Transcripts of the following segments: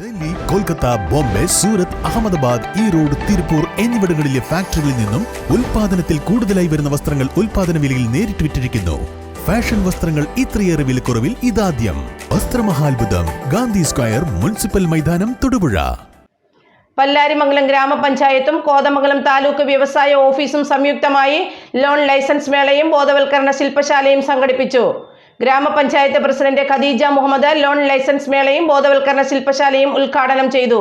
ഡൽഹി കൊൽക്കത്ത ബോംബെ സൂറത്ത് അഹമ്മദാബാദ് ഈറോഡ് തിരുപ്പൂർ എന്നിവിടങ്ങളിലെ ഫാക്ടറികളിൽ നിന്നും ഉൽപാദനത്തിൽ കൂടുതലായി വരുന്ന വസ്ത്രങ്ങൾ ഉൽപാദന വിലയിൽ നേരിട്ട് വിറ്റിരിക്കുന്നു. ഫാഷൻ വസ്ത്രങ്ങൾ ഇത്രയേറെ വിലക്കുറവിൽ ഇതാദ്യം. വസ്ത്രമഹാത്ഭുതം ഗാന്ധി സ്ക്വയർ മുനിസിപ്പൽ മൈതാനം തൊടുപുഴ. പല്ലാരിമംഗലം ഗ്രാമപഞ്ചായത്തും കോതമംഗലം താലൂക്ക് വ്യവസായ ഓഫീസും സംയുക്തമായി ലോൺ ലൈസൻസ് മേളയും ബോധവൽക്കരണ ശില്പശാലയും സംഘടിപ്പിച്ചു. ഗ്രാമപഞ്ചായത്ത് president Khadeeja Muhammad loan license മേളയും ബോധവൽക്കരണ ശില്പശാലയും ഉദ്ഘാടനം ചെയ്തു.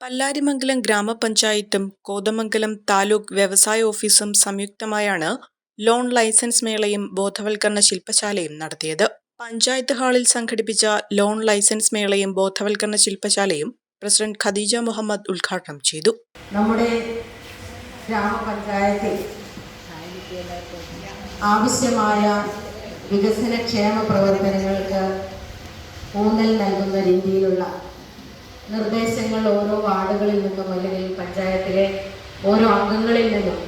പല്ലാരിമംഗലം ഗ്രാമപഞ്ചായത്തും കോതമംഗലം താലൂക്ക് വ്യവസായ ഓഫീസും സംയുക്തമായാണ് ലോൺ ലൈസൻസ് മേളയും ബോധവൽക്കരണ ശില്പശാലയും നടത്തിയത്. പഞ്ചായത്ത് ഹാളിൽ സംഘടിപ്പിച്ച ലോൺ ലൈസൻസ് മേളയും ബോധവൽക്കരണ ശില്പശാലയും പ്രസിഡന്റ് ഖദീജ മുഹമ്മദ് ഉദ്ഘാടനം ചെയ്തു. നമ്മുടെ ഗ്രാമപഞ്ചായത്തിൽ ആവശ്യമായ വികസനക്ഷേമ പ്രവർത്തനങ്ങൾക്ക് ഊന്നൽ നൽകുന്ന രീതിയിലുള്ള നിർദ്ദേശങ്ങൾ ഓരോ വാർഡുകളിൽ നിന്നും അല്ലെങ്കിൽ പഞ്ചായത്തിലെ ഓരോ അംഗങ്ങളിൽ നിന്നും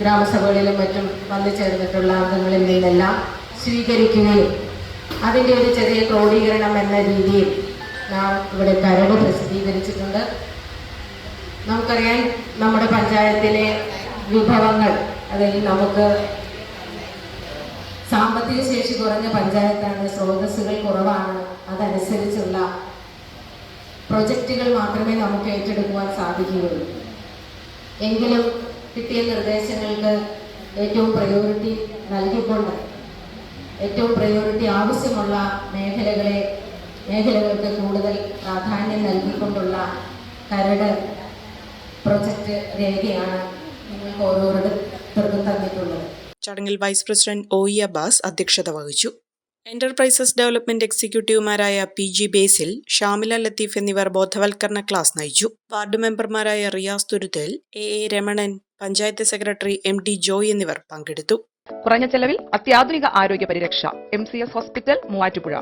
ഗ്രാമസഭകളിലും മറ്റും വന്നു ചേർന്നിട്ടുള്ള അംഗങ്ങളിൽ നിന്നെല്ലാം സ്വീകരിക്കുകയും അതിന്റെ ഒരു ചെറിയ ക്രോഡീകരണം എന്ന രീതിയിൽ നാം ഇവിടെ കരട് പ്രസിദ്ധീകരിച്ചിട്ടുണ്ട്. നമുക്കറിയാം നമ്മുടെ പഞ്ചായത്തിലെ വിഭവങ്ങൾ അതിൽ നമുക്ക് സാമ്പത്തിക ശേഷി കുറഞ്ഞ പഞ്ചായത്താണ് സ്രോതസ്സുകൾ കുറവാണ്. അതനുസരിച്ചുള്ള പ്രൊജക്റ്റുകൾ മാത്രമേ നമുക്ക് ഏറ്റെടുക്കുവാൻ സാധിക്കുകയുള്ളൂ. എങ്കിലും കിട്ടിയ നിർദ്ദേശങ്ങൾക്ക് ഏറ്റവും പ്രയോറിറ്റി നൽകിക്കൊണ്ട് ഏറ്റവും പ്രയോറിറ്റി ആവശ്യമുള്ള മേഖലകളെ മേഖലകൾക്ക് കൂടുതൽ പ്രാധാന്യം നൽകിക്കൊണ്ടുള്ള കരട് പ്രൊജക്റ്റ് രേഖയാണ് നിങ്ങൾക്ക് ഓരോരുത്തർക്കും തന്നിട്ടുള്ളത്. ചടങ്ങിൽ vice president O E Abbas അധ്യക്ഷത വഹിച്ചു. എന്റർപ്രൈസസ് ഡെവലപ്മെന്റ് എക്സിക്യൂട്ടീവുമാരായ പി ജി ബേസിൽ ഷാമില ലത്തീഫ് എന്നിവർ ബോധവൽക്കരണ ക്ലാസ് നയിച്ചു. വാർഡ് മെമ്പർമാരായ Riyas Thuruthal A A Ramanan panchayat secretary M T Joy എന്നിവർ പങ്കെടുത്തു. കുറഞ്ഞ ചെലവിൽ അത്യാധുനിക ആരോഗ്യ പരിരക്ഷ M C S hospital Muvattupuzha.